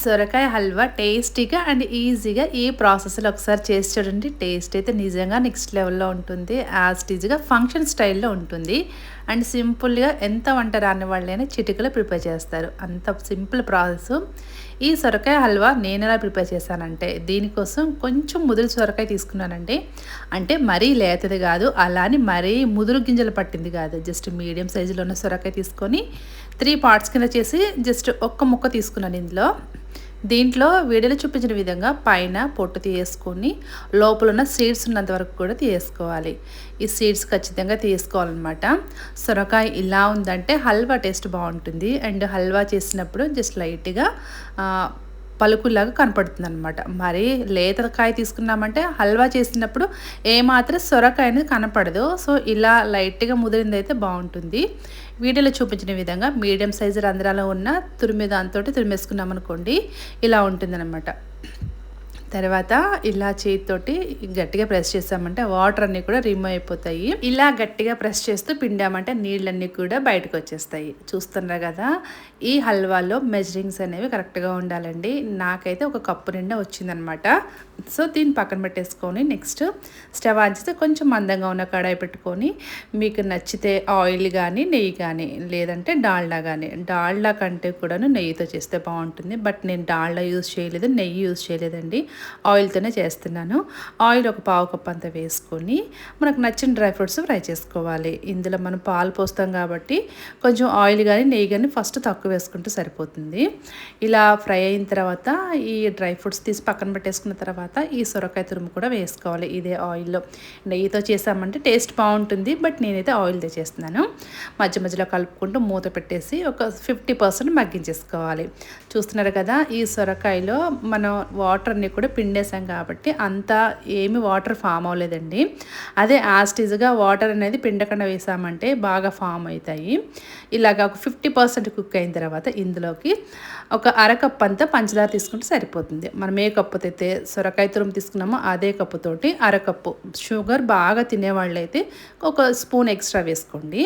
సొరకాయ హల్వా టేస్టీగా అండ్ ఈజీగా ఈ ప్రాసెస్లో ఒకసారి చేసి చూడండి. టేస్ట్ అయితే నిజంగా నెక్స్ట్ లెవెల్లో ఉంటుంది. యాజ్ ఈజీగా ఫంక్షన్ స్టైల్లో ఉంటుంది. అండ్ సింపుల్గా ఎంత వంట రాని వాళ్ళైనా చిటికలో ప్రిపేర్ చేస్తారు. అంత సింపుల్ ప్రాసెస్. ఈ సొరకాయ హల్వా నేను ఎలా ప్రిపేర్ చేశానంటే దీనికోసం కొంచెం ముదురు సొరకాయ తీసుకున్నానండి. అంటే మరీ లేతది కాదు అలాని మరీ ముదురు గింజలు పట్టింది కాదు. జస్ట్ మీడియం సైజులో ఉన్న సొరకాయ తీసుకొని త్రీ పార్ట్స్ కింద చేసి జస్ట్ ఒక్క ముక్క తీసుకున్నాను ఇందులో. దీంట్లో వీడియోలో చూపించిన విధంగా పైన పొట్టు తీసేసుకొని లోపల ఉన్న సీడ్స్ ఉన్నంత వరకు కూడా తీసుకోవాలి ఈ సీడ్స్ ఖచ్చితంగా తీసుకోవాలన్నమాట. సొరకాయ ఇలా ఉందంటే హల్వా టేస్ట్ బాగుంటుంది. అండ్ హల్వా చేసినప్పుడు జస్ట్ లైట్గా పలుకుల్లాగా కనపడుతుంది అనమాట మరి లేతకాయ తీసుకున్నామంటే హల్వా చేసినప్పుడు ఏమాత్రం సొరకాయ అనేది కనపడదు. సో ఇలా లైట్గా ముదిరింది అయితే బాగుంటుంది. వీడియోలో చూపించిన విధంగా మీడియం సైజు రంధ్రాలు ఉన్న తురిమి దాంతో తురిమేసుకున్నాం అనుకోండి ఇలా ఉంటుందన్నమాట. తర్వాత ఇలా చేతితోటి గట్టిగా ప్రెస్ చేసామంటే వాటర్ అన్నీ కూడా రిమూవ్ అయిపోతాయి. ఇలా గట్టిగా ప్రెస్ చేస్తూ పిండామంటే నీళ్ళన్నీ కూడా బయటకు వచ్చేస్తాయి. చూస్తున్నారు కదా ఈ హల్వాలో మెజరింగ్స్ అనేవి కరెక్ట్గా ఉండాలండి. నాకైతే ఒక కప్పు నిండా వచ్చిందనమాట. సో దీన్ని పక్కన పెట్టేసుకొని నెక్స్ట్ స్టవ్ ఆన్ చేస్తే కొంచెం మందంగా ఉన్న కడాయి పెట్టుకొని మీకు నచ్చితే ఆయిల్ కానీ నెయ్యి కానీ లేదంటే డాల్డా కానీ డాల్డా కంటే కూడాను నెయ్యితో చేస్తే బాగుంటుంది. బట్ నేను డాల్డా యూజ్ చేయలేదు నెయ్యి యూజ్ చేయలేదండి. ఆయిల్తోనే చేస్తున్నాను. ఆయిల్ ఒక పావు కప్ అంత వేసుకొని మనకు నచ్చిన డ్రై ఫ్రూట్స్ ఫ్రై చేసుకోవాలి. ఇందులో మనం పాలు పోస్తాం కాబట్టి కొంచెం ఆయిల్ కానీ నెయ్యి కానీ ఫస్ట్ తక్కువ వేసుకుంటే సరిపోతుంది. ఇలా ఫ్రై అయిన తర్వాత ఈ డ్రై ఫ్రూట్స్ తీసి పక్కన పెట్టేసుకున్న తర్వాత ఈ సొరకాయ తురుము కూడా వేసుకోవాలి ఇదే ఆయిల్లో. నెయ్యితో చేసామంటే టేస్ట్ బాగుంటుంది బట్ నేనైతే ఆయిల్తో చేస్తున్నాను. మధ్య మధ్యలో కలుపుకుంటూ మూత పెట్టేసి ఒక ఫిఫ్టీ పర్సెంట్ మగ్గించేసుకోవాలి. చూస్తున్నారు కదా ఈ సొరకాయలో మనం వాటర్ని కూడా పిండేసాం కాబట్టి అంత ఏమి వాటర్ ఫామ్ అవ్వలేదండి. అదే యాస్టీజ్గా వాటర్ అనేది పిండకుండా వేసామంటే బాగా ఫామ్ అవుతాయి. ఇలాగ ఒక ఫిఫ్టీ పర్సెంట్ కుక్ అయిన తర్వాత ఇందులోకి ఒక అరకప్ అంతా పంచదార తీసుకుంటే సరిపోతుంది. మనం ఏ కప్పు అయితే సొరకాయ తురుము తీసుకున్నామో అదే కప్పుతోటి అరకప్పు. షుగర్ బాగా తినేవాళ్ళైతే ఒక స్పూన్ ఎక్స్ట్రా వేసుకోండి.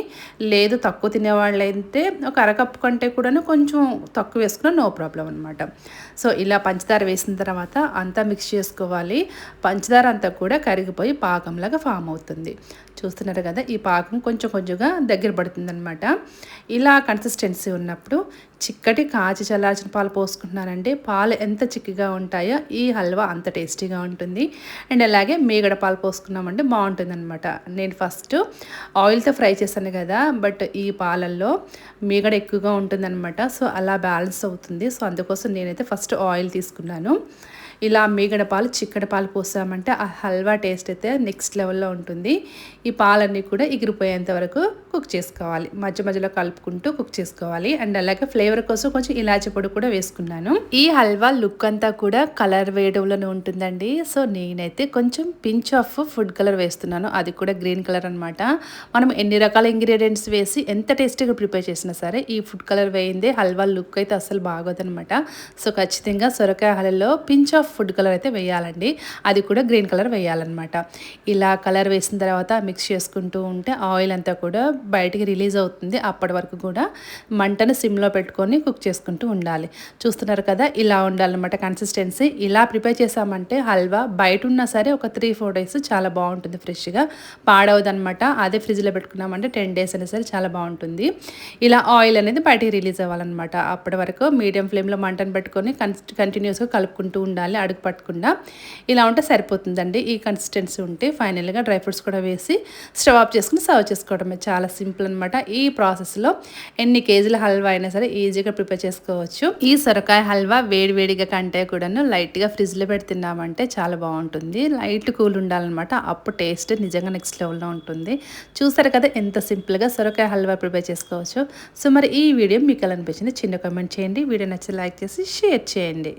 లేదు తక్కువ తినేవాళ్ళైతే ఒక అరకప్పు కంటే కూడా కొంచెం తక్కువ వేసుకున్నా నో ప్రాబ్లం అనమాట సో ఇలా పంచదార వేసిన తర్వాత అంత అంతా మిక్స్ చేసుకోవాలి. పంచదార అంతా కూడా కరిగిపోయి పాకంలాగా ఫామ్ అవుతుంది. చూస్తున్నారు కదా ఈ పాకం కొంచెం కొంచెంగా దగ్గర పడుతుంది అనమాట ఇలా కన్సిస్టెన్సీ ఉన్నప్పుడు చిక్కటి కాచి చల్లార్చిన పాలు పోసుకుంటున్నానండి పాలు ఎంత చిక్కగా ఉంటాయో ఈ హల్వా అంత టేస్టీగా ఉంటుంది. అండ్ అలాగే మీగడ పాలు పోసుకున్నామంటే బాగుంటుంది అనమాట నేను ఫస్ట్ ఆయిల్తో ఫ్రై చేశాను కదా బట్ ఈ పాలల్లో మీగడ ఎక్కువగా ఉంటుందన్నమాట. సో అలా బ్యాలెన్స్ అవుతుంది. సో అందుకోసం నేనైతే ఫస్ట్ ఆయిల్ తీసుకున్నాను. ఇలా మీగడ పాలు చిక్కడ పాలు పోసామంటే ఆ హల్వా టేస్ట్ అయితే నెక్స్ట్ లెవెల్లో ఉంటుంది. ఈ పాలన్నీ కూడా ఎగిరిపోయేంత వరకు కుక్ చేసుకోవాలి. మధ్య మధ్యలో కలుపుకుంటూ కుక్ చేసుకోవాలి. అండ్ అలాగే ఫ్లేవర్ కోసం కొంచెం ఇలాచి పొడి కూడా వేసుకున్నాను. ఈ హల్వా లుక్ అంతా కూడా కలర్ వేయడంలోనే ఉంటుందండి. సో నేనైతే కొంచెం పించ్ ఆఫ్ ఫుడ్ కలర్ వేస్తున్నాను. అది కూడా గ్రీన్ కలర్ అనమాట మనం ఎన్ని రకాల ఇంగ్రీడియంట్స్ వేసి ఎంత టేస్టీగా ప్రిపేర్ చేసినా సరే ఈ ఫుడ్ కలర్ వేయిందే హల్వా లుక్ అయితే అసలు బాగోదనమాట సో ఖచ్చితంగా సొరకాయ హలలో పించ్ ఆఫ్ ఫుడ్ కలర్ అయితే వేయాలండి. అది కూడా గ్రీన్ కలర్ వేయాలన్నమాట. ఇలా కలర్ వేసిన తర్వాత మిక్స్ చేసుకుంటూ ఉంటే ఆయిల్ అంతా కూడా బయటికి రిలీజ్ అవుతుంది. అప్పటి వరకు కూడా మంటను సిమ్లో పెట్టుకొని కుక్ చేసుకుంటూ ఉండాలి. చూస్తున్నారు కదా ఇలా ఉండాలన్నమాట కన్సిస్టెన్సీ. ఇలా ప్రిపేర్ చేసామంటే హల్వా బయట ఉన్నా సరే ఒక త్రీ ఫోర్ డేస్ చాలా బాగుంటుంది ఫ్రెష్గా. పాడవదనమాట అదే ఫ్రిడ్జ్లో పెట్టుకున్నామంటే టెన్ డేస్ అయినా సరే చాలా బాగుంటుంది. ఇలా ఆయిల్ అనేది బయటికి రిలీజ్ అవ్వాలన్నమాట. అప్పటి వరకు మీడియం ఫ్లేమ్లో మంటను పెట్టుకొని కన్ కంటిన్యూస్గా కలుపుకుంటూ ఉండాలి. అడుగు పట్టకుండా ఇలా ఉంటే సరిపోతుందండి. ఈ కన్సిస్టెన్సీ ఉంటే ఫైనల్గా డ్రై ఫ్రూట్స్ కూడా వేసి స్టవ్ ఆఫ్ చేసుకుని సర్వ్ చేసుకోవడమే చాలా సింపుల్ అనమాట ఈ ప్రాసెస్లో ఎన్ని కేజీల హల్వా అయినా సరే ఈజీగా ప్రిపేర్ చేసుకోవచ్చు. ఈ సొరకాయ హల్వా వేడివేడిగా కంటే కూడాను లైట్గా ఫ్రిడ్జ్లో పెడుతున్నామంటే తిన్నామంటే చాలా బాగుంటుంది. లైట్ కూల్ ఉండాలన్నమాట. అప్పుడు టేస్ట్ నిజంగా నెక్స్ట్ లెవెల్లో ఉంటుంది. చూసారు కదా ఎంత సింపుల్గా సొరకాయ హల్వా ప్రిపేర్ చేసుకోవచ్చు. సో మరి ఈ వీడియో మీకు ఎలా అనిపించింది? చిన్న కామెంట్ చేయండి. వీడియో నచ్చి లైక్ చేసి షేర్ చేయండి.